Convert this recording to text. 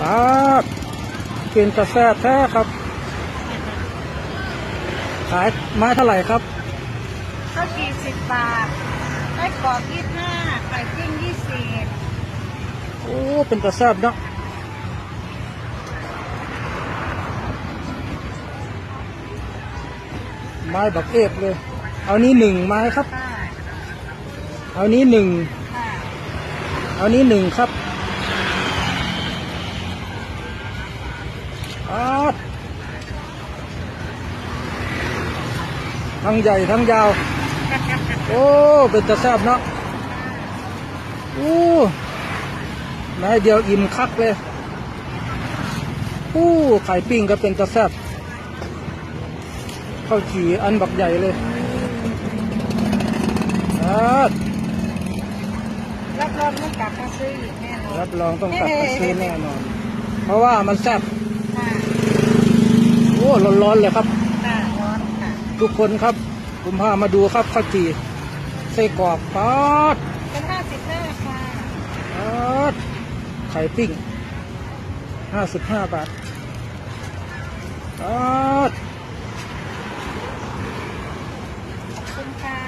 ปาดเป็นกระแซบแท้ครับ ขายไม้เท่าไหร่ครับข้าวจี่สิบบาทไส้กรอกยี่ห้าไก่ปิ้งยี่สิบโอ้ เป็นกระแซบเนาะไม้บักเอกเลย เอานี้หนึ่งไม้ครับค่ะเอานี้หนึ่งค่ะเอานี้หนึ่งครับ ทั้งใหญ่ทั้งยาว โอ้ เป็นตะแซบเนาะโอ้ไม้เดียวอิ่มคักเลยโอ้ไข่ปิ้งก็เป็นตะแซบข้าวจี่อันบักใหญ่เลยอาดรับรองต้องกลับมาซื้ออีกแน่นอนรับรองต้องกลับมาซื้อแน่นอน เพราะว่ามันแซ่บค่ะโอ้ร้อนๆเลยครับค่ะร้อนค่ะ ทุกคนครับ ผมพามาดูครับข้าวจีไส้กรอกป๊อดเป็นห้าสิบห้าค่ะป๊อดไข่ปิ้งห้าสิบห้าบาทป๊อดขอบคุณค่ะ